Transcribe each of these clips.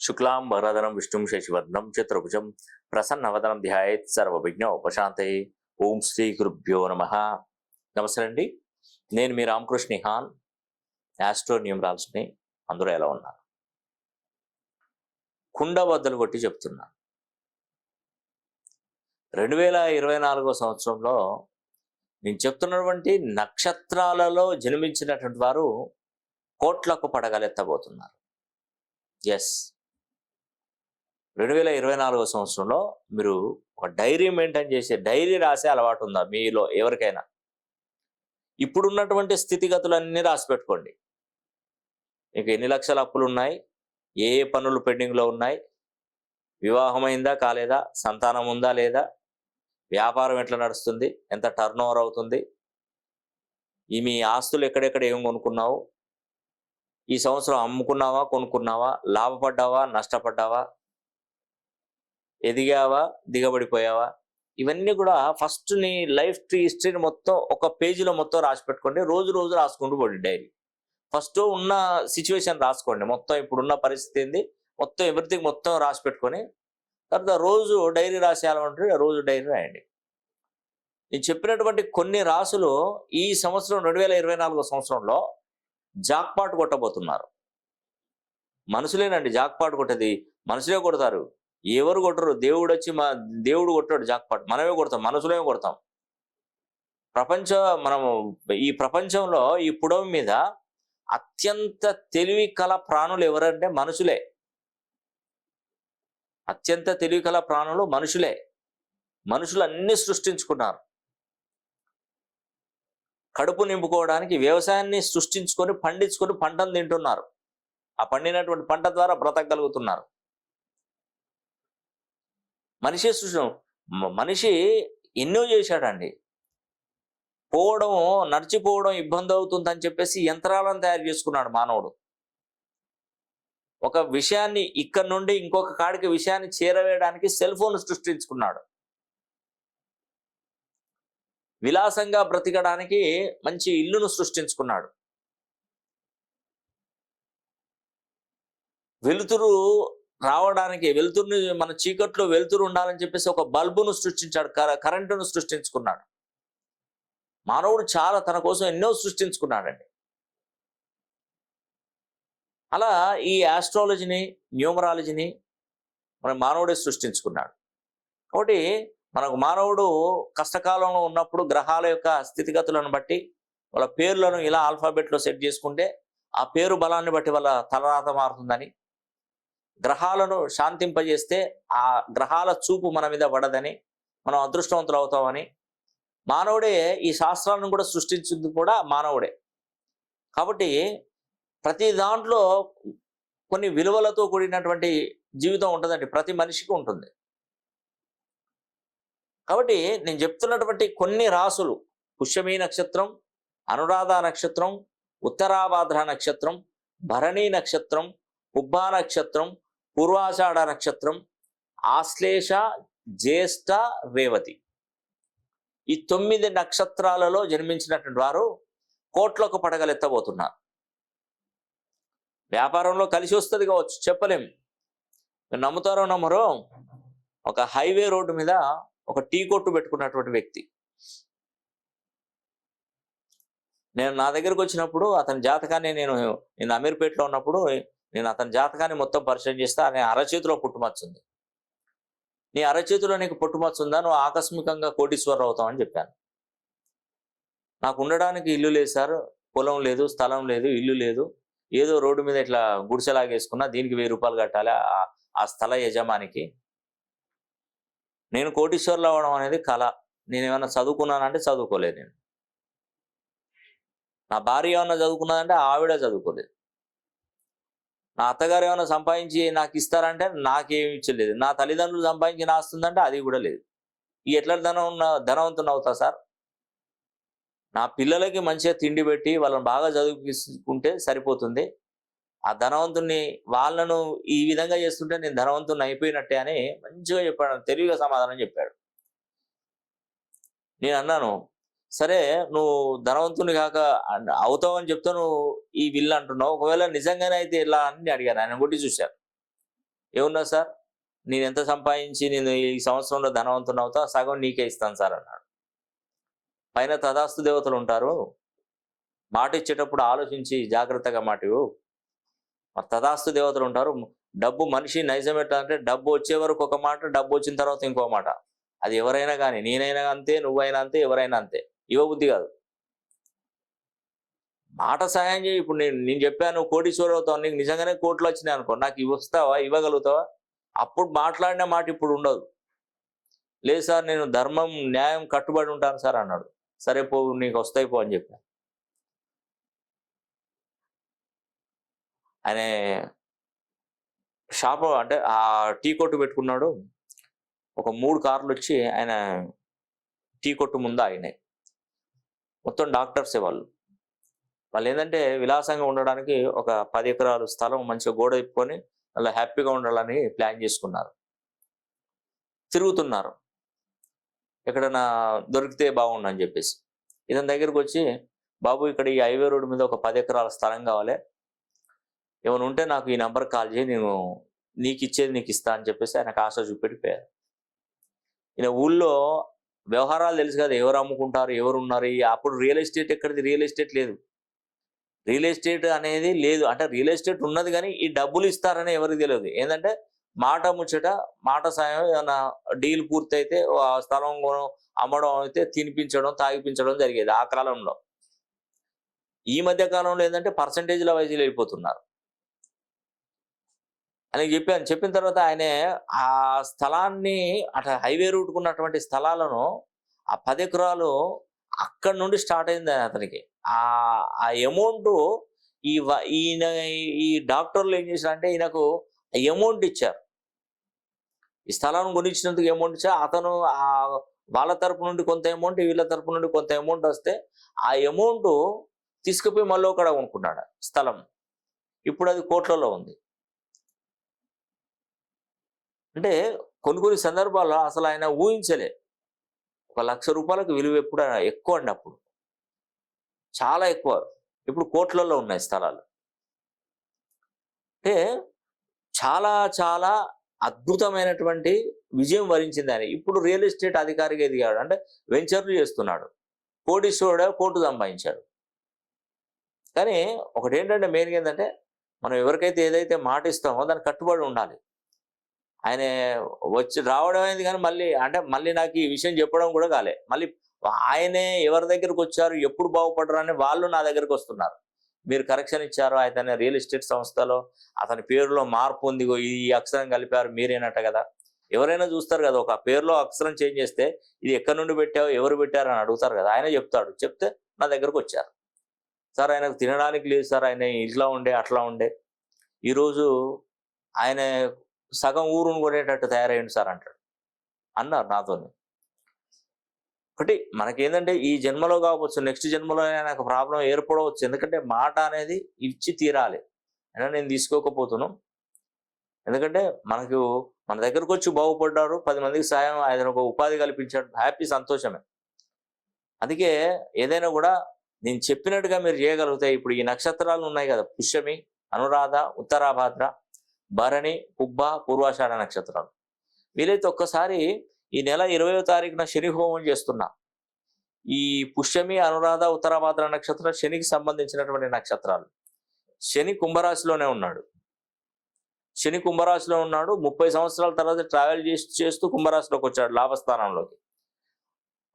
శుక్లాం విష్ణు విష్ణుం శశివర్ణం చతుర్భుజం ప్రసన్నవదనం ధ్యాయేత్ సర్వవిఘ్న ఉపశాంతయే ఓం శ్రీ గురుభ్యో నమ. నమస్తే అండి. నేను మీ రామకృష్ణ హాన్ యాస్ట్రో న్యూమరాల్స్ని అందరూ ఎలా ఉన్నారు? కుండ వద్దలు కొట్టి చెప్తున్నాను రెండు వేల ఇరవై నాలుగో సంవత్సరంలో నేను చెప్తున్నటువంటి నక్షత్రాలలో జన్మించినటువంటి వారు కోట్లకు పడగలెత్తబోతున్నారు. ఎస్ రెండు వేల ఇరవై నాలుగో సంవత్సరంలో మీరు ఒక డైరీ మెయింటైన్ చేసే డైరీ రాసే అలవాటు ఉందా? మీలో ఎవరికైనా? ఇప్పుడున్నటువంటి స్థితిగతులన్నీ రాసి పెట్టుకోండి మీకు ఎన్ని లక్షల అప్పులు ఉన్నాయి ఏ ఏ పనులు పెండింగ్లో ఉన్నాయి? వివాహమైందా? కాలేదా? సంతానం ఉందా? లేదా? వ్యాపారం ఎట్లా నడుస్తుంది? ఎంత టర్న్ ఓవర్ అవుతుంది? ఈ మీ ఆస్తులు ఎక్కడెక్కడ ఏం కొనుక్కున్నావు? ఈ సంవత్సరం అమ్ముకున్నావా? కొనుక్కున్నావా? లాభపడ్డావా? నష్టపడ్డావా? ఎదిగావా? దిగబడిపోయావా? ఇవన్నీ కూడా ఫస్ట్ నీ లైఫ్ హిస్టరీని మొత్తం ఒక పేజీలో మొత్తం రాసి పెట్టుకోండి. రోజు రోజు రాసుకుంటూ పోండి డైరీ ఫస్ట్ ఉన్న సిచ్యువేషన్ రాసుకోండి. మొత్తం ఇప్పుడున్న పరిస్థితి ఏంది? మొత్తం ఎవ్రీథింగ్ మొత్తం రాసి పెట్టుకొని తర్వాత రోజు డైరీ రాసేయాలంటే రోజు డైరీ రాయండి. నేను చెప్పినటువంటి కొన్ని రాసులు ఈ సంవత్సరం రెండు వేల ఇరవై నాలుగో సంవత్సరంలో జాక్పాట్ కొట్టబోతున్నారు. మనుషులేనండి జాక్పాట్ కొట్టేది. మనుషులే కొడతారు. ఎవరు కొట్టరు. దేవుడు వచ్చి మా దేవుడు కొట్టాడు జాక్పాట్. మనమే కొడతాం మనసులోనే కొడతాం. ప్రపంచ మనము ఈ ప్రపంచంలో ఈ పుడవ మీద అత్యంత తెలివి కల ప్రాణులు ఎవరంటే మనుషులే. అత్యంత తెలివి కల ప్రాణులు మనుషులే. మనుషులు అన్ని సృష్టించుకున్నారు. కడుపు నింపుకోవడానికి వ్యవసాయాన్ని సృష్టించుకొని పండించుకొని పంటను తింటున్నారు. ఆ పండినటువంటి పంట ద్వారా బ్రతకగలుగుతున్నారు. మనిషి సృష్టి. మనిషి ఎన్నో చేశాడండి. పోవడం నడిచిపోవడం ఇబ్బంది అవుతుందని చెప్పేసి యంత్రాలను తయారు చేసుకున్నాడు మానవుడు. ఒక విషయాన్ని ఇక్కడ నుండి ఇంకొక కాడికి విషయాన్ని చేరవేయడానికి సెల్ ఫోన్ సృష్టించుకున్నాడు. విలాసంగా బ్రతికడానికి మంచి ఇల్లును సృష్టించుకున్నాడు. వెలుతురు రావడానికి వెలుతురుని మన చీకట్లో వెలుతురు ఉండాలని చెప్పేసి ఒక బల్బును సృష్టించాడు కరెంటును సృష్టించుకున్నాడు. మానవుడు చాలా తన కోసం ఎన్నో సృష్టించుకున్నాడండి. అలా ఈ ఆస్ట్రాలజీని న్యూమరాలజీని మన మానవుడే సృష్టించుకున్నాడు. కాబట్టి మనకు మానవుడు కష్టకాలంలో ఉన్నప్పుడు గ్రహాల యొక్క స్థితిగతులను బట్టి వాళ్ళ పేర్లను ఇలా ఆల్ఫాబెట్లో సెట్ చేసుకుంటే ఆ పేరు బలాన్ని బట్టి వాళ్ళ తలరాత మారుతుందని గ్రహాలను శాంతింపజేస్తే ఆ గ్రహాల చూపు మన మీద పడదని మనం అదృష్టవంతులు అవుతామని మానవుడే ఈ శాస్త్రాలను కూడా సృష్టించింది కూడా మానవుడే. కాబట్టి ప్రతి దాంట్లో కొన్ని విలువలతో కూడినటువంటి జీవితం ఉంటుందండి ప్రతి మనిషికి ఉంటుంది. కాబట్టి నేను చెప్తున్నటువంటి కొన్ని రాసులు పుష్యమీ నక్షత్రం అనురాధ నక్షత్రం ఉత్తరాభాద్ర నక్షత్రం భరణీ నక్షత్రం ఉబ్బా నక్షత్రం పూర్వాషాఢ నక్షత్రం ఆశ్లేష జ్యేష్ఠ రేవతి. ఈ తొమ్మిది నక్షత్రాలలో జన్మించినటువంటి వారు కోట్లకు పడగలెత్తబోతున్నారు. వ్యాపారంలో కలిసి వస్తుంది కావచ్చు చెప్పలేం. నమ్ముతారో నమ్మరో ఒక హైవే రోడ్డు మీద ఒక టీ కొట్టు పెట్టుకున్నటువంటి వ్యక్తి. నేను నా దగ్గరకు వచ్చినప్పుడు అతని జాతకాన్ని నేను నేను అమీర్పేటలో ఉన్నప్పుడు నేను అతని జాతకాన్ని మొత్తం పరిచయం చేస్తే ఆయన అరచేతిలో పుట్టుమచ్చుంది. నీ అరచేతిలో నీకు పుట్టుమచ్చుందా? నువ్వు ఆకస్మికంగా కోటీశ్వరరావు అవుతావు అని చెప్పాను. నాకు ఉండడానికి ఇల్లు లేదు సార్ పొలం లేదు స్థలం లేదు ఇల్లు లేదు. ఏదో రోడ్డు మీద ఇట్లా గుడిసెలాగేసుకున్నా దీనికి వెయ్యి రూపాయలు కట్టాలి ఆ- ఆ స్థల యజమానికి. నేను కోటీశ్వర్లు అవ్వడం అనేది కళ. నేను ఏమైనా చదువుకున్నానంటే చదువుకోలేదు నేను. నా భార్య ఏమన్నా చదువుకున్నదంటే ఆవిడ చదువుకోలేదు. నా అత్తగారు ఏమైనా సంపాదించి నాకు ఇస్తారంటే నాకేమి ఇచ్చలేదు నా తల్లిదండ్రులు సంపాదించి నా వస్తుందంటే అది కూడా లేదు. ఈ ఎట్లా ధనం ఉన్న ధనవంతుని అవుతా సార్? నా పిల్లలకి మంచిగా తిండి పెట్టి వాళ్ళని బాగా చదివించుకుంటే సరిపోతుంది. ఆ ధనవంతుని వాళ్ళను ఈ విధంగా చేస్తుంటే నేను ధనవంతుని అయిపోయినట్టే అని మంచిగా చెప్పాడు. తెలివిగా సమాధానం చెప్పాడు. నేను అన్నాను సరే నువ్వు ధనవంతుని కాక అవుతావు అవుతావని చెప్తా నువ్వు ఈ విల్లు అంటున్నావు. ఒకవేళ నిజంగానే అయితే ఇలా అని అడిగాను. ఆయన కొట్టి చూశారు. ఏమున్నా సార్? నేను ఎంత సంపాదించి నేను ఈ సంవత్సరంలో ధనవంతుని అవుతా? సగం నీకే ఇస్తాను సార్ అన్నాడు. పైన తదాస్తు దేవతలు ఉంటారు. మాట ఇచ్చేటప్పుడు ఆలోచించి జాగ్రత్తగా మాటివు మరి తదాస్తు దేవతలు ఉంటారు. డబ్బు మనిషి నైజం ఎట్లా అంటే డబ్బు వచ్చే వరకు ఒక మాట డబ్బు వచ్చిన తర్వాత ఇంకో మాట. అది ఎవరైనా కానీ నేనైనా అంతే నువ్వైనా అంతే ఎవరైనా అంతే. ఇవ్వబుద్ధి కాదు. మాట సాయం చేయి. ఇప్పుడు నేను నేను చెప్పాను కోటీశ్వరు అవుతావు. నీకు నిజంగానే కోట్లు వచ్చినాయి అనుకో. నాకు ఇవి వస్తావా ఇవ్వగలుగుతావా? అప్పుడు మాట్లాడిన మాట ఇప్పుడు ఉండదు. లేదు సార్ నేను ధర్మం న్యాయం కట్టుబడి ఉంటాను సార్ అన్నాడు. సరే పో నీకు వస్తాయి పో అని చెప్పాను. అనే షాప్ అంటే ఆ టీ కొట్టు పెట్టుకున్నాడు. ఒక మూడు కార్లు వచ్చి ఆయన టీ కొట్టు ముందు ఆగినాయి. మొత్తం డాక్టర్సే వాళ్ళు. వాళ్ళు ఏంటంటే విలాసంగా ఉండడానికి ఒక పది ఎకరాలు స్థలం మంచిగా గోడ ఇప్పుకొని అలా హ్యాపీగా ఉండాలని ప్లాన్ చేసుకున్నారు. తిరుగుతున్నారు. ఎక్కడైనా దొరికితే బాగుండని అని చెప్పేసి. ఇతని దగ్గరికి వచ్చి బాబు ఇక్కడ ఈ హైవే రోడ్ మీద ఒక పది ఎకరాల స్థలం కావాలి. ఏమైనా ఉంటే నాకు ఈ నెంబర్ కాల్ చేయి నేను నీకు ఇచ్చేది నీకు ఇస్తా అని చెప్పేసి ఆయనకు ఆశ చూపెట్టిపోయారు. ఈయన ఊళ్ళో వ్యవహారాలు తెలుసు కదా ఎవరు అమ్ముకుంటారు ఎవరు ఉన్నారు ఈ అప్పుడు రియల్ ఎస్టేట్ ఎక్కడిది? రియల్ ఎస్టేట్ లేదు. రియల్ ఎస్టేట్ అనేది లేదు. అంటే రియల్ ఎస్టేట్ ఉన్నది కానీ ఈ డబ్బులు ఇస్తారని ఎవరికి తెలియదు. ఏంటంటే మాట ముచ్చట మాట సాయం ఏమైనా డీల్ పూర్తయితే స్థలం అమ్మడం అయితే తినిపించడం తాగిపించడం జరిగేది ఆ కాలంలో. ఈ మధ్య కాలంలో ఏంటంటే పర్సంటేజ్ల వైజులు వెళ్ళిపోతున్నారు. అని చెప్పాను చెప్పిన తర్వాత ఆయన ఆ స్థలాన్ని అటు హైవే రూట్కున్నటువంటి స్థలాలను ఆ పది ఎకరాలు అక్కడి నుండి స్టార్ట్ అయింది అతనికి. ఆ ఆ అమౌంట్ ఈ ఈయన ఈ డాక్టర్లు ఏం చేశారంటే ఈయనకు అమౌంట్ ఇచ్చారు. ఈ స్థలాన్ని గురించినందుకు అమౌంట్ ఇచ్చారు. అతను ఆ వాళ్ళ తరపు నుండి కొంత అమౌంట్ వీళ్ళ తరపు నుండి కొంత అమౌంట్ వస్తే ఆ అమౌంట్ తీసుకుపోయి మళ్ళీ ఒకడ కొనుక్కున్నాడు స్థలం. ఇప్పుడు అది కోట్లలో ఉంది. అంటే కొన్ని కొన్ని సందర్భాల్లో అసలు ఆయన ఊహించలే. ఒక లక్ష రూపాయలకు విలువ ఎప్పుడు ఎక్కువ అండి అప్పుడు చాలా ఎక్కువ. ఇప్పుడు కోట్లలో ఉన్నాయి స్థలాలు. అంటే చాలా చాలా అద్భుతమైనటువంటి విజయం వరించింది ఆయన. ఇప్పుడు రియల్ ఎస్టేట్ అధికారిగా ఎదిగాడు. అంటే వెంచర్లు చేస్తున్నాడు. కోటీశ్వరుడు కోటు సంపాదించాడు. కానీ ఒకటి ఏంటంటే మెయిన్ ఏంటంటే మనం ఎవరికైతే ఏదైతే మాట ఇస్తామో దానికి కట్టుబడి ఉండాలి. ఆయన వచ్చి రావడం అయింది కానీ మళ్ళీ అంటే మళ్ళీ నాకు ఈ విషయం చెప్పడం కూడా కాలే. మళ్ళీ ఆయనే ఎవరి దగ్గరకు వచ్చారు ఎప్పుడు బాగుపడరు అని వాళ్ళు నా దగ్గరకు వస్తున్నారు. మీరు కరెక్షన్ ఇచ్చారు అతని రియల్ ఎస్టేట్ సంస్థలో అతని పేరులో మార్పు ఉంది ఈ అక్షరం కలిపారు మీరేనట కదా. ఎవరైనా చూస్తారు కదా ఒక పేరులో అక్షరం చేంజ్ చేస్తే ఇది ఎక్కడి నుండి పెట్టావు ఎవరు పెట్టారు అని అడుగుతారు కదా. ఆయన చెప్తాడు చెప్తే నా దగ్గరకు వచ్చారు. సార్ ఆయనకు తినడానికి లేదు సార్ ఆయన ఇట్లా ఉండే అట్లా ఉండే. ఈరోజు ఆయన సగం ఊరును కొనేటట్టు తయారయ్యండి సార్ అంటాడు. అన్నారు నాతోని. ఒకటి మనకేంటంటే ఈ జన్మలో కావచ్చు నెక్స్ట్ జన్మలో నాకు ప్రాబ్లం ఏర్పడవచ్చు. ఎందుకంటే మాట అనేది ఇచ్చి తీరాలి. అయినా నేను తీసుకోకపోతున్నాను ఎందుకంటే మనకు మన దగ్గరకు వచ్చి బాగుపడ్డారు పది మందికి సాయం ఆయన ఒక ఉపాధి కల్పించాడు. హ్యాపీ సంతోషమే. అందుకే ఏదైనా కూడా నేను చెప్పినట్టుగా మీరు చేయగలిగితే ఇప్పుడు ఈ నక్షత్రాలు ఉన్నాయి కదా పుష్యమి అనురాధ ఉత్తరాభాద్ర భరణి కుబ్బ పూర్వాషాఢ నక్షత్రాలు. వీలైతే ఒక్కసారి ఈ నెల ఇరవయో తారీఖున శని హోమం చేస్తున్నా. ఈ పుష్యమి అనురాధ ఉత్తరాభాద్ర నక్షత్రం శనికి సంబంధించినటువంటి నక్షత్రాలు. శని కుంభరాశిలోనే ఉన్నాడు. శని కుంభరాశిలో ఉన్నాడు. ముప్పై సంవత్సరాల తర్వాత ట్రావెల్ చేసి చేస్తూ కుంభరాశిలోకి వచ్చాడు లాభస్థానంలోకి.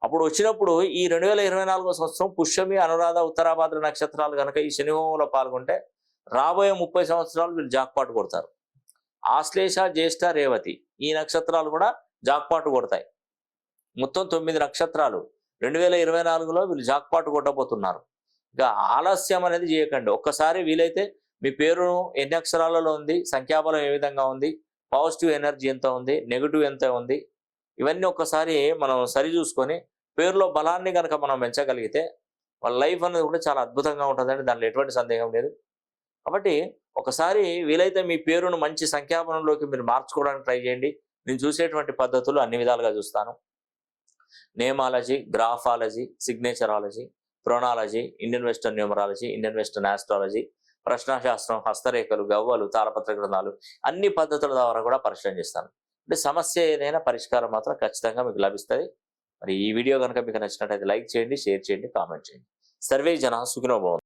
అప్పుడు వచ్చినప్పుడు ఈ రెండు వేల ఇరవై నాలుగో సంవత్సరం పుష్యమి అనురాధ ఉత్తరాభాద్ర నక్షత్రాలు కనుక ఈ శని హోమంలో పాల్గొంటే రాబోయే ముప్పై సంవత్సరాలు వీళ్ళు జాక్పాటు కొడతారు. ఆశ్లేష జ్యేష్ఠ రేవతి ఈ నక్షత్రాలు కూడా జాక్పాటు కొడతాయి. మొత్తం తొమ్మిది నక్షత్రాలు. రెండు వేల ఇరవై నాలుగులో వీళ్ళు జాక్పాటు కొట్టబోతున్నారు. ఇక ఆలస్యం అనేది చేయకండి. ఒక్కసారి వీలైతే మీ పేరు ఎన్ని అక్షరాలలో ఉంది సంఖ్యాబలం ఏ విధంగా ఉంది పాజిటివ్ ఎనర్జీ ఎంత ఉంది నెగిటివ్ ఎంత ఉంది ఇవన్నీ ఒక్కసారి మనం సరి చూసుకొని పేరులో బలాన్ని కనుక మనం పెంచగలిగితే వాళ్ళ లైఫ్ అనేది కూడా చాలా అద్భుతంగా ఉంటుందండి. దాంట్లో ఎటువంటి సందేహం లేదు. కాబట్టి ఒకసారి వీలైతే మీ పేరును మంచి సంఖ్యాపనంలోకి మీరు మార్చుకోవడానికి ట్రై చేయండి. నేను చూసేటువంటి పద్ధతులు అన్ని విధాలుగా చూస్తాను. Namology graphology signaturology ప్రొనాలజీ Indian western numerology Indian western astrology ప్రశ్నాశాస్త్రం హస్తరేఖలు గవ్వలు తాళపత్ర గ్రంథాలు అన్ని పద్ధతుల ద్వారా కూడా పరిశీలన చేస్తాను. అంటే సమస్య ఏదైనా పరిష్కారం మాత్రం ఖచ్చితంగా మీకు లభిస్తుంది. మరి ఈ వీడియో కనుక మీకు నచ్చినట్లయితే లైక్ చేయండి షేర్ చేయండి కామెంట్ చేయండి. సర్వే జన సుఖినోభవం